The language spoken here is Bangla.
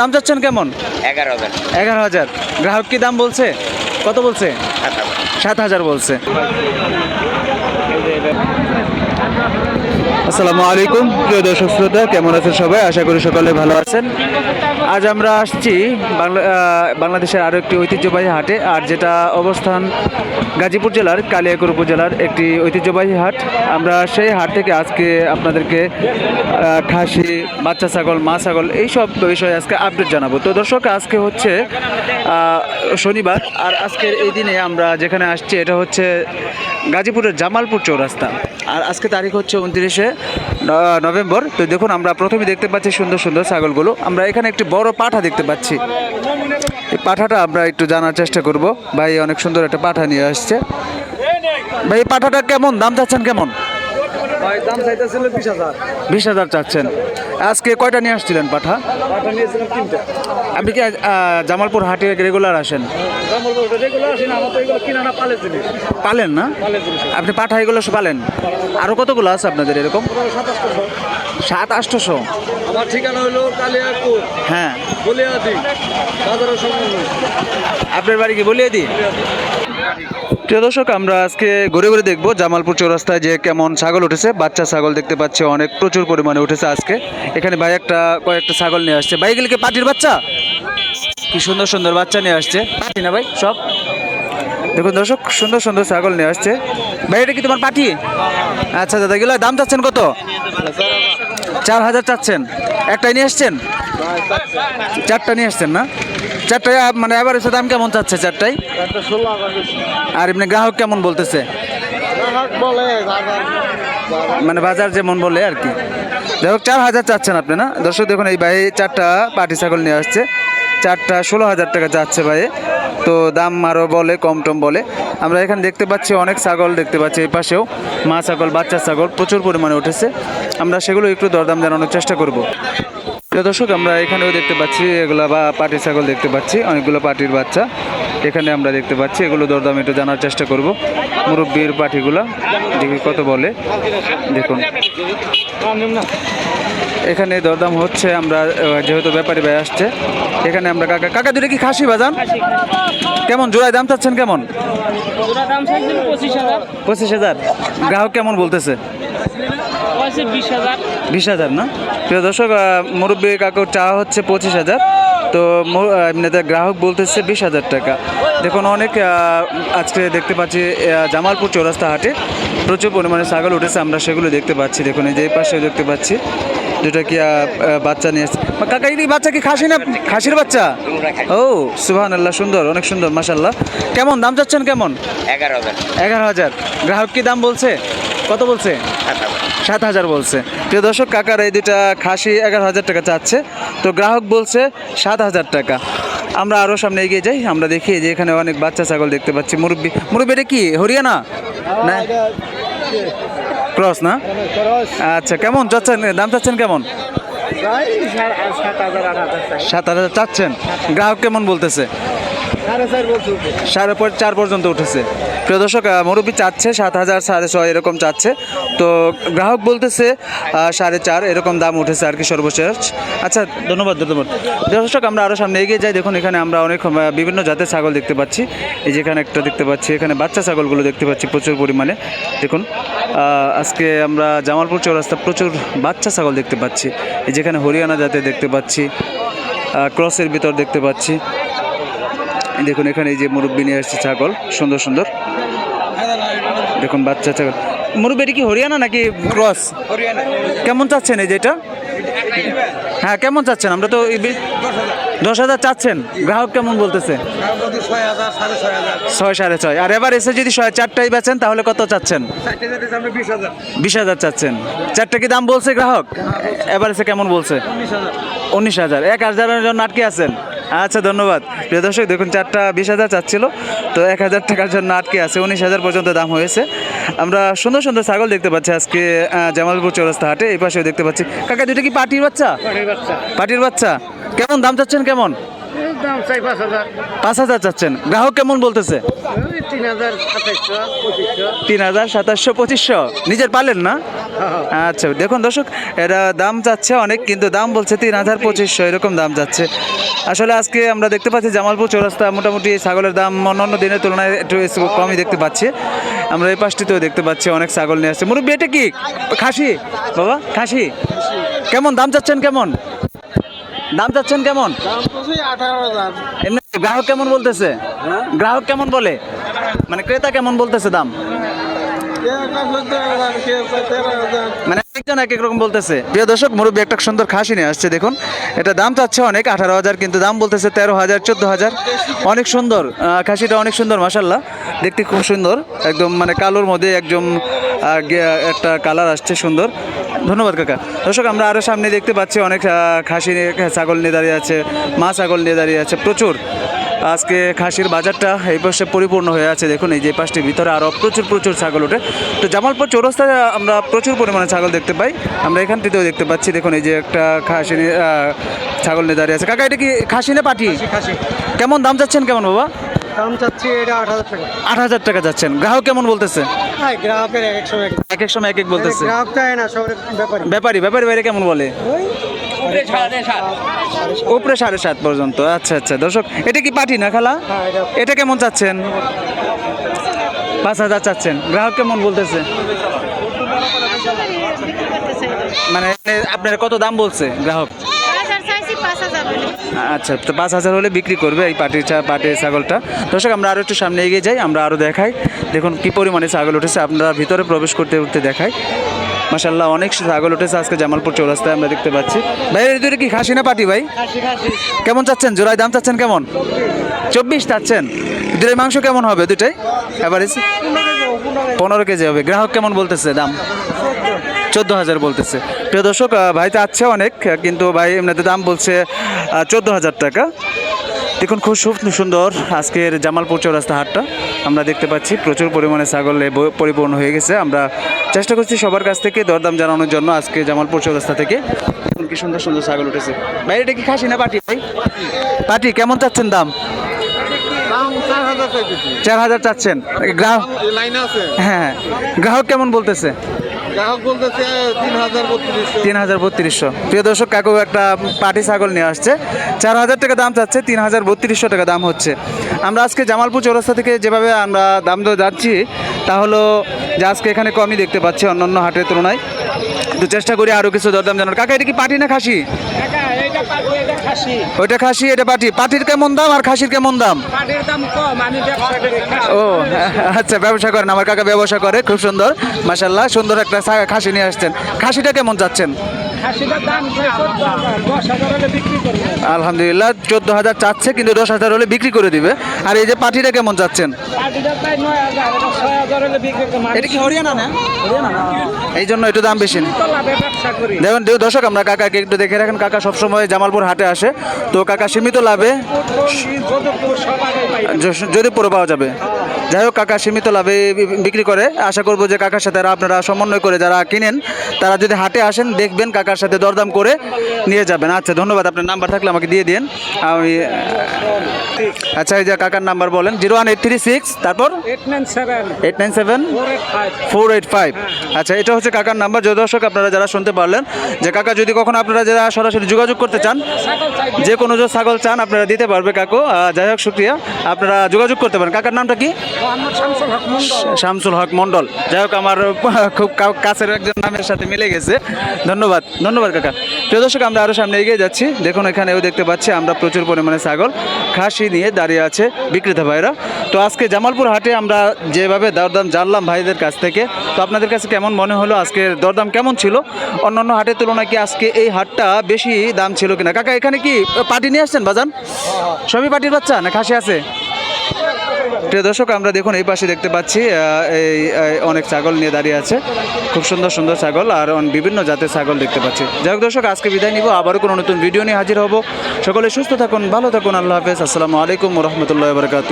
দাম চাচ্ছেন কেমন? এগারো হাজার। এগারো হাজার। গ্রাহক কি দাম বলছে? কত বলছে? সাত হাজার বলছে। আসসালামু আলাইকুম। প্রিয় দর্শক শ্রোতা কেমন আছেন সবাই? আশা করি সকলে ভালো আছেন। আজ আমরা আসছি বাংলা বাংলাদেশের আরও একটি ঐতিহ্যবাহী হাটে, আর যেটা অবস্থান গাজীপুর জেলার কালিয়াকৈর উপজেলার একটি ঐতিহ্যবাহী হাট। আমরা সেই হাট থেকে আজকে আপনাদেরকে খাসি, বাচ্চা ছাগল, মা ছাগল এইসব বিষয়ে আজকে আপডেট জানাব। তো দর্শক, আজকে হচ্ছে শনিবার, আর আজকের এই দিনে আমরা যেখানে আসছি, এটা হচ্ছে গাজীপুরের জামালপুর চৌরাস্তা। আর আজকে তারিখ হচ্ছে উনত্রিশে নভেম্বর। তো দেখুন আমরা প্রথমে দেখতে পাচ্ছি সুন্দর সুন্দর ছাগলগুলো। আমরা এখানে একটি বড় পাঠা দেখতে পাচ্ছি। এই পাঠাটা আমরা একটু জানার চেষ্টা করব। ভাই অনেক সুন্দর একটা পাঠা নিয়ে আসছে। ভাই পাঠাটা কেমন? দাম চাচ্ছেন কেমন? বিশ হাজার চাচ্ছেন। আজকে কয়টা নিয়ে আসছিলেন পাঠা? পাঠা নিয়েছিলাম তিনটা। আপনি কি জামালপুর হাটে রেগুলার আসেন? রেগুলার আসি না আমার তো এগুলো কিনা না পালের জিনিস। পালেন না? আপনি পাঠা এগুলো পালেন? আরও কতগুলো আছে আপনাদের এরকম? সাত আটশোশো আমার ঠিকানা হলো হ্যাঁ। বলিয়াদি বাজারের সম্বন্ধ আপনার বাড়ি কি বলিয়ে দিই প্রিয় দর্শক, আমরা আজকে ঘুরে ঘুরে দেখব জামালপুর চৌরাস্তায় যে কেমন ছাগল উঠেছে। বাচ্চা ছাগল দেখতে পাচ্ছি, অনেক প্রচুর পরিমাণে উঠেছে আজকে। এখানে ভাই একটা কয়েকটা ছাগল নিয়ে আসছে। ভাই এগুলিকে পাটির বাচ্চা? কি সুন্দর সুন্দর বাচ্চা নিয়ে আসছে। পাটি না ভাই, সব? দেখুন দর্শক, সুন্দর সুন্দর ছাগল নিয়ে আসছে। ভাই, এটা কি তোমার পাটি? আচ্ছা দাদা, এগুলো দাম চাচ্ছেন কত? চার হাজার চাচ্ছেন। একটাই নিয়ে আসছেন? চারটা নিয়ে আসছেন না? চারটায় মানে এবার দাম কেমন চাচ্ছে চারটায়? আর এমনি গ্রাহক কেমন বলতেছে? বলে মানে বাজার যেমন বলে আর কি। যাই হোক চার হাজার চাচ্ছেন আপনি না? দর্শক দেখুন এই ভাই চারটা পাটি ছাগল নিয়ে আসছে। চারটা ষোলো হাজার টাকা যাচ্ছে ভাই। তো দাম আরও বলে কম টম বলে। আমরা এখানে দেখতে পাচ্ছি অনেক ছাগল দেখতে পাচ্ছি এই পাশেও। মা ছাগল বাচ্চা ছাগল প্রচুর পরিমাণে উঠেছে। আমরা সেগুলো একটু দরদাম জানানোর চেষ্টা করব। প্রিয় দর্শক আমরা এখানেও দেখতে পাচ্ছি এগুলো বা পাটি ছাগল দেখতে পাচ্ছি অনেকগুলো পাটির বাচ্চা। এখানে আমরা দেখতে পাচ্ছি এগুলো দরদাম একটু জানার চেষ্টা করব। মুরব্বীর পাটিগুলো দেখি কত বলে। দেখুন। এখানে দরদাম হচ্ছে আমরা যেহেতু ব্যাপারী ভাই আসছে এখানে আমরা কাকা কাকা দুটো কি খাসি বাজান? কেমন জোড়ায় দাম চাচ্ছেন কেমন? পঁচিশ হাজার। গ্রাহক কেমন বলতেছে? পয়সা বিশ হাজার। বিশ হাজার না? প্রিয় দর্শক মুরব্বী কাকুর চা হচ্ছে পঁচিশ হাজার। তো এমনিতে গ্রাহক বলতেছে বিশ হাজার টাকা। দেখুন অনেক আজকে দেখতে পাচ্ছি জামালপুর চৌরাস্তা হাটে প্রচুর পরিমাণে ছাগল উঠেছে। আমরা সেগুলো দেখতে পাচ্ছি। দেখুন এই যে পাশে দেখতে পাচ্ছি দুটো কি বাচ্চা নিয়ে এসছে। বা কাকা এই বাচ্চা কি খাসি না খাসির বাচ্চা? ও সুহান আল্লাহ সুন্দর অনেক সুন্দর মাসাল্লাহ কেমন দাম চাচ্ছেন কেমন? এগারো হাজার। এগারো হাজার। গ্রাহক কি দাম বলছে? কত বলছে? সাত হাজার বলছে। প্রিয় দর্শক কাকার এই দুটা খাসি এগারো হাজার টাকা চাচ্ছে। তো গ্রাহক বলছে সাত হাজার টাকা। আমরা আরও সামনে এগিয়ে যাই। আমরা দেখি যে এখানে অনেক বাচ্চা ছাগল দেখতে পাচ্ছি। মুরব্বী মুরব্বী এটা কি? হরিয়ানা? না? ক্রস না? আচ্ছা কেমন? চাচ্ছেন? দাম চাচ্ছেন কেমন? সাত হাজার চাচ্ছেন। গ্রাহক কেমন বলতেছে? সাড়ে পর চার পর্যন্ত উঠেছে। প্রিয় দর্শক মুরব্বী চাচ্ছে, সাত হাজার সাড়ে ছয় এরকম চাচ্ছে। তো গ্রাহক বলতেছে সাড়ে চার এরকম দাম উঠেছে আর কি সর্বশেষ। আচ্ছা ধন্যবাদ ধন্যবাদ। দর্শক, আমরা আরও সামনে এগিয়ে যাই। দেখুন, এখানে আমরা অনেক বিভিন্ন জাতের ছাগল দেখতে পাচ্ছি। এই যেখানে একটা দেখতে পাচ্ছি, এখানে বাচ্চা ছাগলগুলো দেখতে পাচ্ছি প্রচুর পরিমাণে। দেখুন আজকে আমরা জামালপুর চৌরাস্তা প্রচুর বাচ্চা ছাগল দেখতে পাচ্ছি। এই যেখানে হরিয়ানা জাতের দেখতে পাচ্ছি ক্রসের ভিতর দেখতে পাচ্ছি। দেখুন এখানে এই যে মুরব্বী নিয়ে আসছে ছাগল সুন্দর সুন্দর। দেখুন বাচ্চা ছাগল। মুরব্বী এটা কি হরিয়ানা নাকি ক্রস? কেমন চাচ্ছেন এই যেটা হ্যাঁ কেমন চাচ্ছেন? আমরা তো দশ হাজার চাচ্ছেন। গ্রাহক কেমন বলতেছে? ছয় সাড়ে ছয়। আর এবার এসে যদি ছয় চারটাই বেচেন তাহলে কত চাচ্ছেন? বিশ হাজার চাচ্ছেন। চারটা কি দাম বলছে গ্রাহক? এবার এসে কেমন বলছে? উনিশ হাজার। এক হাজারের জন্য আটকে আছেন? আচ্ছা ধন্যবাদ। প্রিয় দর্শক দেখুন চারটা বিশ হাজার চাচ্ছিল তো এক হাজার টাকার জন্য আটকে আছে উনিশ হাজার পর্যন্ত দাম হয়েছে। আমরা সুন্দর সুন্দর ছাগল দেখতে পাচ্ছি আজকে জামালপুর চৌরাস্তা হাটে এই পাশেও দেখতে পাচ্ছি। কাকা দুটো কি পাটির বাচ্চা? পাটির বাচ্চা। কেমন দাম চাচ্ছেন কেমন? পাঁচ হাজার। চাচ্ছেন। গ্রাহক কেমন বলতেছে? তিন হাজার সাতাশশো পঁচিশশো। নিজের পালেন না? আচ্ছা দেখুন দর্শক এরা দাম যাচ্ছে অনেক কিন্তু দাম বলছে তিন হাজার পঁচিশশো এরকম দাম যাচ্ছে। আসলে আজকে আমরা দেখতে পাচ্ছি জামালপুর চৌরাস্তা মোটামুটি ছাগলের দাম অন্যান্য দিনের তুলনায় একটু কমই দেখতে পাচ্ছি। আমরা এই পাশটিতেও দেখতে পাচ্ছি অনেক ছাগল নিয়ে আসছে। মুরব্বী এটা কি? খাসি? বাবা খাসি? কেমন দাম চাচ্ছেন কেমন? দাম চাচ্ছেন কেমন? এমনি গ্রাহক কেমন বলতেছে? গ্রাহক কেমন বলে? মানে ক্রেতা কেমন বলতেছে দাম? মানে একজন এক এক রকম বলতেছে। প্রিয় দর্শক, মুরব্বী একটা সুন্দর খাসি নিয়ে আসছে, দেখুন। এটা দাম চাচ্ছে অনেক, আঠারো হাজার, কিন্তু দাম বলতেছে তেরো হাজার, চোদ্দ হাজার। অনেক সুন্দর খাসিটা অনেক সুন্দর মাসাল্লাহ দেখতে খুব সুন্দর, একদম মানে কালোর মধ্যে একদম একটা কালার আসছে সুন্দর। ধন্যবাদ, কাকা। দর্শক, আমরা আরও সামনে দেখতে পাচ্ছি অনেক খাসি ছাগল নিয়ে দাঁড়িয়ে আছে, মা ছাগল নিয়ে দাঁড়িয়ে আছে, প্রচুর। আজকে খাসির বাজারটা এই পাশে পরিপূর্ণ হয়ে আছে। দেখুন এই যে পাশটির ভিতরে আরও প্রচুর প্রচুর ছাগল ওঠে। তো জামালপুর চৌরাস্তায় আমরা প্রচুর পরিমাণে ছাগল দেখতে পাই। আমরা এখানটিতেও দেখতে পাচ্ছি। দেখুন এই যে একটা খাসি ছাগল নিয়ে দাঁড়িয়ে আছে। কাকা এটা কি খাসি না পাটি? কেমন দাম যাচ্ছেন কেমন বাবা? দাম চাচ্ছি এটা আট হাজার টাকা। আট হাজার টাকা যাচ্ছেন গ্রাহক কেমন বলতেছে? হ্যাঁ গ্রাহকের এক এক সময় এক এক। সময় এক এক বলতেছে। গ্রাহক না ব্যাপারে ব্যাপারী ব্যাপারী বাইরে কেমন বলে? উপরে সাড়ে সাত। সাড়ে সাত পর্যন্ত আচ্ছা আচ্ছা। দর্শক এটা কি পাটি না খালা? হ্যাঁ এটা কেমন চাচ্ছেন? পাঁচ হাজার চাচ্ছেন। গ্রাহক কেমন বলতেছে? মানে আপনার কত দাম বলছে গ্রাহক? আচ্ছা তো পাঁচ হাজার হলে বিক্রি করবে এই পাটির চা পাটির ছাগলটা। দর্শক আমরা আরও একটু সামনে এগিয়ে যাই আমরা আরও দেখাই। দেখুন কি পরিমাণে ছাগল উঠেছে। আপনারা ভিতরে প্রবেশ করতে উঠতে দেখাই। মাসাল্লাহ অনেক ছাগল উঠেছে আজকে জামালপুর চৌরাস্তায় আমরা দেখতে পাচ্ছি। ভাই এর ভিতরে কি খাসি না পাটি ভাই? কেমন চাচ্ছেন? জোড়ায় দাম চাচ্ছেন কেমন? চব্বিশ। চাচ্ছেন। দুটোই মাংস কেমন হবে দুটাই? অ্যাভারেজ পনেরো কেজি হবে। গ্রাহক কেমন বলতেছে দাম? চোদ্দ হাজার বলতেছে। প্রিয় দর্শক ভাই তো আছে অনেক কিন্তু ভাই এমনিতে দাম বলছে চোদ্দ হাজার টাকা। দেখুন খুব সুন্দর আজকের জামালপুর চৌরাস্তা হাটটা। আমরা দেখতে পাচ্ছি প্রচুর পরিমাণে ছাগলে পরিপূর্ণ হয়ে গেছে। আমরা চেষ্টা করছি সবার কাছ থেকে দরদাম জানানোর জন্য আজকে জামালপুর চৌরাস্তা থেকে। কি সুন্দর সুন্দর ছাগল উঠেছে। ভাই এটা কি খাসি না পাটি ভাই? পাটি কেমন চাচ্ছেন দাম? চার হাজার চাচ্ছেন। গ্রাহক লাইন আছে। হ্যাঁ। গ্রাহক কেমন বলতেছে? তিন হাজার বত্রিশশো। প্রিয় দর্শক, কাকু একটা পাটি ছাগল নিয়ে আসছে। চার হাজার টাকা দাম চাচ্ছে তিন হাজার বত্রিশশো টাকা দাম হচ্ছে। আমরা আজকে জামালপুর চৌরাস্তা থেকে যেভাবে আমরা দাম দর যাচ্ছি, তা হলো যে আজকে এখানে কমই দেখতে পাচ্ছি অন্যান্য হাটের তুলনায়। তো চেষ্টা করি আরও কিছু দরদাম জানার। কাকা এটা কি পাটি না খাসি? ওইটা খাসি এটা পাটি। পাটির কেমন দাম আর খাসির কেমন দাম। ও আচ্ছা ব্যবসা করেন আমার কাকা ব্যবসা করে খুব সুন্দর। মাসাল্লাহ সুন্দর একটা খাসি নিয়ে আসছেন। খাসিটা কেমন যাচ্ছেন? আলহামদুলিল্লাহ চোদ্দ হাজার চাচ্ছে কিন্তু দশ হাজার হলে বিক্রি করে দিবে। আর এই যে পাটিটা কেমন যাচ্ছেন? এটা কি হরিয়ানা না? এই জন্য একটু দাম বেশি করি দেখুন দর্শক আমরা কাকাকে একটু দেখে রাখেন কাকা সবসময় জামালপুর হাটে আসে তো কাকা সীমিত লাভে যোধপুর পাওয়া যাবে যাই হোক কাকা সীমিত লাভে বিক্রি করে। আশা করব যে কাকার সাথে আপনারা সমন্বয় করে যারা কিনেন তারা যদি হাটে আসেন দেখবেন কাকার সাথে দরদাম করে নিয়ে যাবেন। আচ্ছা ধন্যবাদ। আপনার নাম্বার থাকলে আমাকে দিয়ে দিন। আমি আচ্ছা এই যে কাকার নাম্বার বলেন zero one eight three six তারপর? Eight nine seven. Four eight five. আচ্ছা এটা হচ্ছে কাকার নাম্বার। যে দর্শক আপনারা যারা শুনতে পারলেন যে কাকা যদি কখনো আপনারা যারা সরাসরি যোগাযোগ করতে চান যে কোনো যে ছাগল চান আপনারা দিতে পারবে কাকু। যাই হোক শুক্রিয়া। আপনারা যোগাযোগ করতে পারেন। কাকার নামটা কি? শামসুল হক মন্ডল শামসুল হক মন্ডল যাই হোক আমার খুব কাছের একজন নামের সাথে মিলে গেছে। ধন্যবাদ ধন্যবাদ কাকা। প্রিয় দর্শক আমরা আরও সামনে এগিয়ে যাচ্ছি। দেখুন এখানেও দেখতে পাচ্ছি আমরা প্রচুর পরিমাণে ছাগল খাসি নিয়ে দাঁড়িয়ে আছে বিক্রেতা ভাইরা। তো আজকে জামালপুর হাটে আমরা যেভাবে দরদাম জানলাম ভাইদের কাছ থেকে তো আপনাদের কাছে কেমন মনে হলো? আজকের দরদাম কেমন ছিল? অন্যান্য হাটের তুলনায় কি আজকে এই হাটটা বেশি দাম ছিল কিনা? কাকা এখানে কি পাটি নিয়ে আসছেন বাজান? সবই পাটির বাচ্চা না খাসি আছে? প্রিয় দর্শক, আমরা দেখুন এই পাশে দেখতে পাচ্ছি এই অনেক ছাগল নিয়ে দাঁড়িয়ে আছে। খুব সুন্দর সুন্দর ছাগল আর বিভিন্ন জাতের ছাগল দেখতে পাচ্ছি। যাই হোক দর্শক, আজকে বিদায় নিব। আবারও কোনো নতুন ভিডিও নিয়ে হাজির হব। সকলে সুস্থ থাকুন, ভালো থাকুন। আল্লাহ হাফেজ। আসসালামু আলাইকুম রহমতুল্লাহ বরকাত